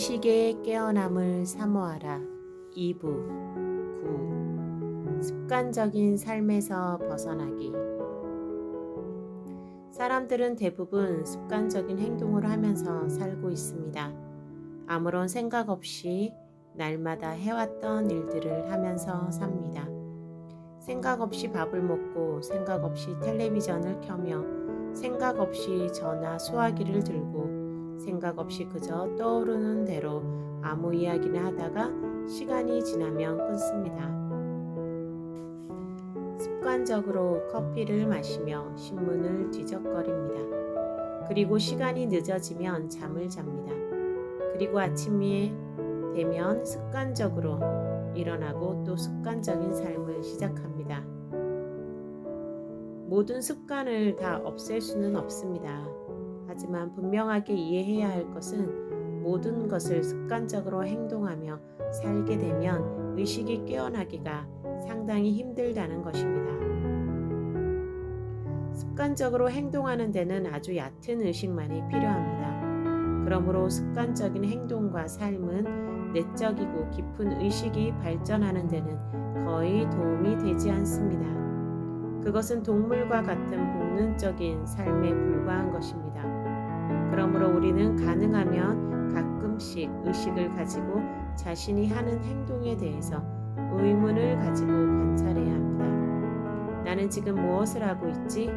의식의 깨어남을 사모하라. 2부 9. 습관적인 삶에서 벗어나기. 사람들은 대부분 습관적인 행동을 하면서 살고 있습니다. 아무런 생각 없이 날마다 해왔던 일들을 하면서 삽니다. 생각 없이 밥을 먹고 생각 없이 텔레비전을 켜며 생각 없이 전화 수화기를 들고 생각 없이 그저 떠오르는 대로 아무 이야기나 하다가 시간이 지나면 끊습니다. 습관적으로 커피를 마시며 신문을 뒤적거립니다. 그리고 시간이 늦어지면 잠을 잡니다. 그리고 아침이 되면 습관적으로 일어나고 또 습관적인 삶을 시작합니다. 모든 습관을 다 없앨 수는 없습니다. 하지만 분명하게 이해해야 할 것은 모든 것을 습관적으로 행동하며 살게 되면 의식이 깨어나기가 상당히 힘들다는 것입니다. 습관적으로 행동하는 데는 아주 얕은 의식만이 필요합니다. 그러므로 습관적인 행동과 삶은 내적이고 깊은 의식이 발전하는 데는 거의 도움이 되지 않습니다. 그것은 동물과 같은 본능적인 삶에 불과한 것입니다. 그러므로 우리는 가능하면 가끔씩 의식을 가지고 자신이 하는 행동에 대해서 의문을 가지고 관찰해야 합니다. 나는 지금 무엇을 하고 있지?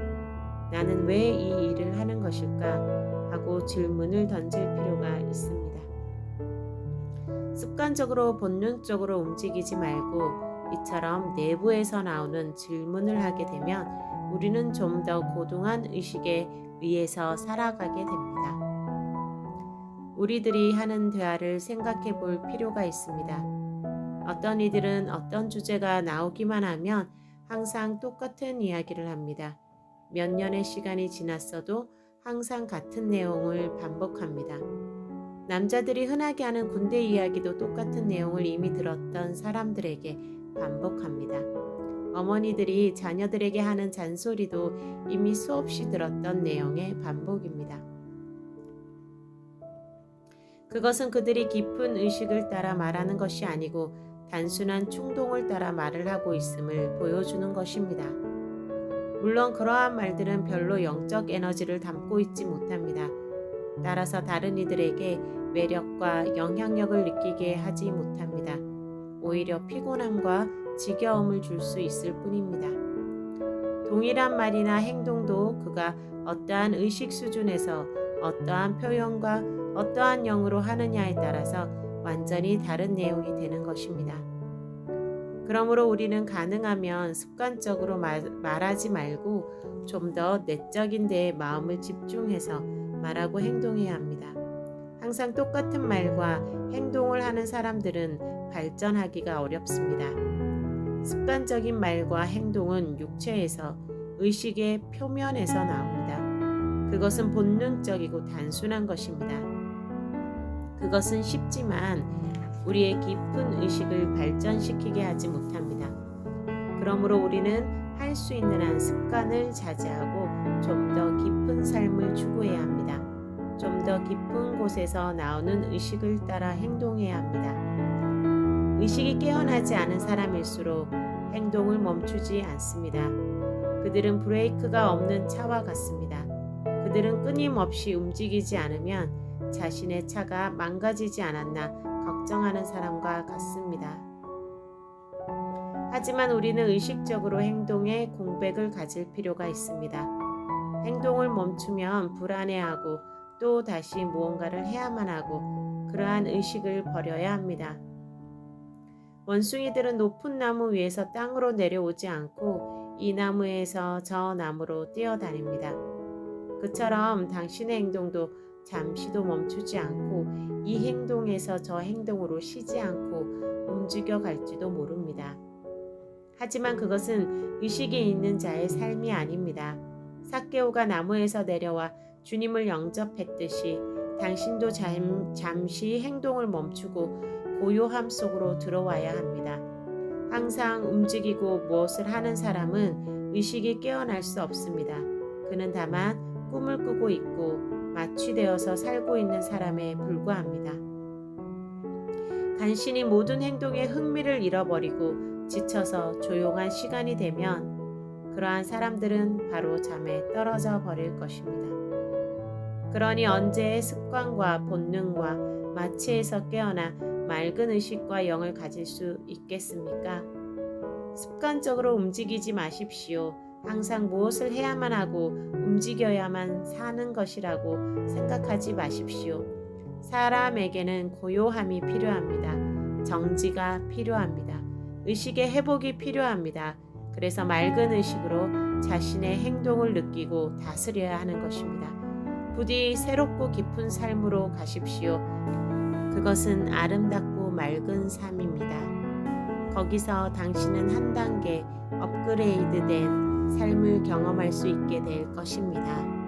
나는 왜 이 일을 하는 것일까? 하고 질문을 던질 필요가 있습니다. 습관적으로 본능적으로 움직이지 말고 이처럼 내부에서 나오는 질문을 하게 되면 우리는 좀 더 고동한 의식에 의해서 살아가게 됩니다. 우리들이 하는 대화를 생각해 볼 필요가 있습니다. 어떤 이들은 어떤 주제가 나오기만 하면 항상 똑같은 이야기를 합니다. 몇 년의 시간이 지났어도 항상 같은 내용을 반복합니다. 남자들이 흔하게 하는 군대 이야기도 똑같은 내용을 이미 들었던 사람들에게 반복합니다. 어머니들이 자녀들에게 하는 잔소리도 이미 수없이 들었던 내용의 반복입니다. 그것은 그들이 깊은 의식을 따라 말하는 것이 아니고 단순한 충동을 따라 말을 하고 있음을 보여주는 것입니다. 물론 그러한 말들은 별로 영적 에너지를 담고 있지 못합니다. 따라서 다른 이들에게 매력과 영향력을 느끼게 하지 못합니다. 오히려 피곤함과 지겨움을 줄 수 있을 뿐입니다. 동일한 말이나 행동도 그가 어떠한 의식 수준에서 어떠한 표현과 어떠한 영으로 하느냐에 따라서 완전히 다른 내용이 되는 것입니다. 그러므로 우리는 가능하면 습관적으로 말, 말하지 말고 좀 더 내적인 데에 마음을 집중해서 말하고 행동해야 합니다. 항상 똑같은 말과 행동을 하는 사람들은 발전하기가 어렵습니다. 습관적인 말과 행동은 육체에서 의식의 표면에서 나옵니다. 그것은 본능적이고 단순한 것입니다. 그것은 쉽지만 우리의 깊은 의식을 발전시키게 하지 못합니다. 그러므로 우리는 할 수 있는 한 습관을 자제하고 좀 더 깊은 삶을 추구해야 합니다. 좀 더 깊은 곳에서 나오는 의식을 따라 행동해야 합니다. 의식이 깨어나지 않은 사람일수록 행동을 멈추지 않습니다. 그들은 브레이크가 없는 차와 같습니다. 그들은 끊임없이 움직이지 않으면 자신의 차가 망가지지 않았나 걱정하는 사람과 같습니다. 하지만 우리는 의식적으로 행동에 공백을 가질 필요가 있습니다. 행동을 멈추면 불안해하고 또 다시 무언가를 해야만 하고 그러한 의식을 버려야 합니다. 원숭이들은 높은 나무 위에서 땅으로 내려오지 않고 이 나무에서 저 나무로 뛰어다닙니다. 그처럼 당신의 행동도 잠시도 멈추지 않고 이 행동에서 저 행동으로 쉬지 않고 움직여 갈지도 모릅니다. 하지만 그것은 의식이 있는 자의 삶이 아닙니다. 사케오가 나무에서 내려와 주님을 영접했듯이 당신도 잠, 잠시 행동을 멈추고 고요함 속으로 들어와야 합니다. 항상 움직이고 무엇을 하는 사람은 의식이 깨어날 수 없습니다. 그는 다만 꿈을 꾸고 있고 마취되어서 살고 있는 사람에 불과합니다. 간신히 모든 행동에 흥미를 잃어버리고 지쳐서 조용한 시간이 되면 그러한 사람들은 바로 잠에 떨어져 버릴 것입니다. 그러니 언제 습관과 본능과 마취에서 깨어나 맑은 의식과 영을 가질 수 있겠습니까? 습관적으로 움직이지 마십시오. 항상 무엇을 해야만 하고 움직여야만 사는 것이라고 생각하지 마십시오. 사람에게는 고요함이 필요합니다. 정지가 필요합니다. 의식의 회복이 필요합니다. 그래서 맑은 의식으로 자신의 행동을 느끼고 다스려야 하는 것입니다. 부디 새롭고 깊은 삶으로 가십시오. 그것은 아름답고 맑은 삶입니다. 거기서 당신은 한 단계 업그레이드 된 삶을 경험할 수 있게 될 것입니다.